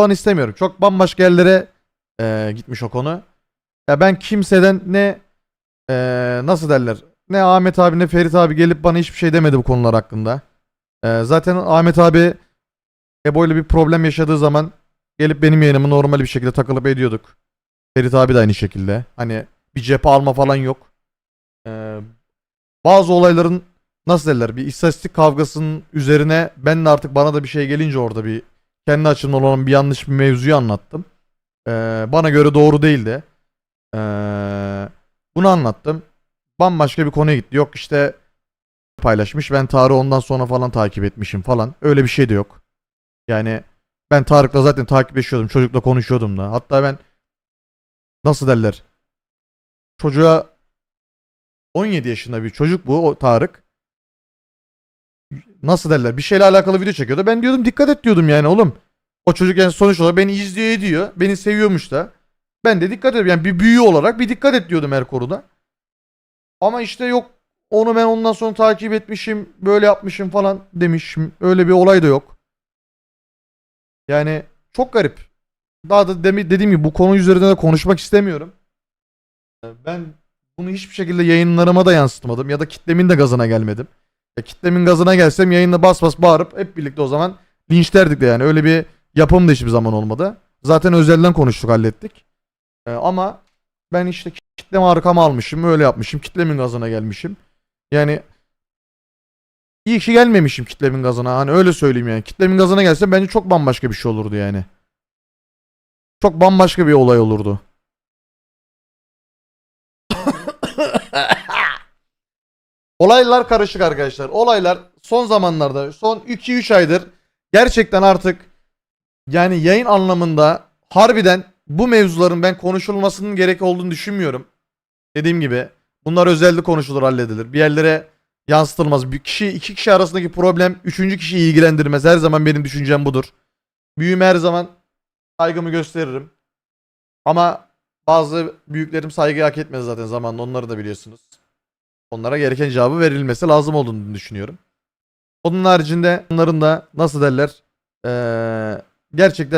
falan istemiyorum. Çok bambaşka yerlere e, gitmiş o konu. Ya ben kimseden ne e, nasıl derler ne Ahmet abi ne Ferit abi gelip bana hiçbir şey demedi bu konular hakkında. E, zaten Ahmet abi Ebo ile bir problem yaşadığı zaman gelip benim yayınımı normal bir şekilde takılıp ediyorduk. Ferit abi de aynı şekilde. Hani bir cephe alma falan yok. E, bazı olayların nasıl derler bir istatistik kavgasının üzerine ben de artık bana da bir şey gelince orada bir kendi açımdan olan bir yanlış bir mevzuyu anlattım. Ee, bana göre doğru değildi. Ee, bunu anlattım. Bambaşka bir konuya gitti. Yok işte paylaşmış. Ben Tarık'ı ondan sonra falan takip etmişim falan. Öyle bir şey de yok. Yani ben Tarık'la zaten takipleşiyordum. Çocukla konuşuyordum da. Hatta ben nasıl derler? Çocuğa 17 yaşında bir çocuk bu o Tarık. Nasıl derler? Bir şeyle alakalı video çekiyordu. Ben diyordum dikkat et diyordum yani oğlum. O çocuk yani sonuç olarak beni izliyor ediyor. Beni seviyormuş da. Ben de dikkat ediyorum. Yani bir büyüğü olarak bir dikkat et diyordum her konuda. Ama işte yok onu ben ondan sonra takip etmişim. Böyle yapmışım falan demişim. Öyle bir olay da yok. Yani çok garip. Daha da demi- dediğim gibi bu konu üzerinde de konuşmak istemiyorum. Ben bunu hiçbir şekilde yayınlarıma da yansıtmadım. Ya da kitlemin de gazına gelmedim. Ya kitlemin gazına gelsem yayında bas bas bağırıp hep birlikte o zaman linçlerdik de yani. Öyle bir yapım da hiçbir zaman olmadı. Zaten özelden konuştuk hallettik. Ee, ama ben işte kitlemi arkama almışım. Öyle yapmışım. Kitlemin gazına gelmişim. Yani iyi ki gelmemişim kitlemin gazına. Hani öyle söyleyeyim yani. Kitlemin gazına gelsem bence çok bambaşka bir şey olurdu yani. Çok bambaşka bir olay olurdu. Olaylar karışık arkadaşlar. Olaylar son zamanlarda son 2-3 aydır gerçekten artık yani yayın anlamında harbiden bu mevzuların ben konuşulmasının gerek olduğunu düşünmüyorum. Dediğim gibi bunlar özelde konuşulur halledilir. Bir yerlere yansıtılmaz. Bir kişi iki kişi arasındaki problem üçüncü kişiyi ilgilendirmez. Her zaman benim düşüncem budur. Büyüme her zaman saygımı gösteririm. Ama bazı büyüklerim saygı hak etmez zaten zamanla onları da biliyorsunuz. Onlara gereken cevabı verilmesi lazım olduğunu düşünüyorum. Onun haricinde onların da nasıl derler eee, gerçekten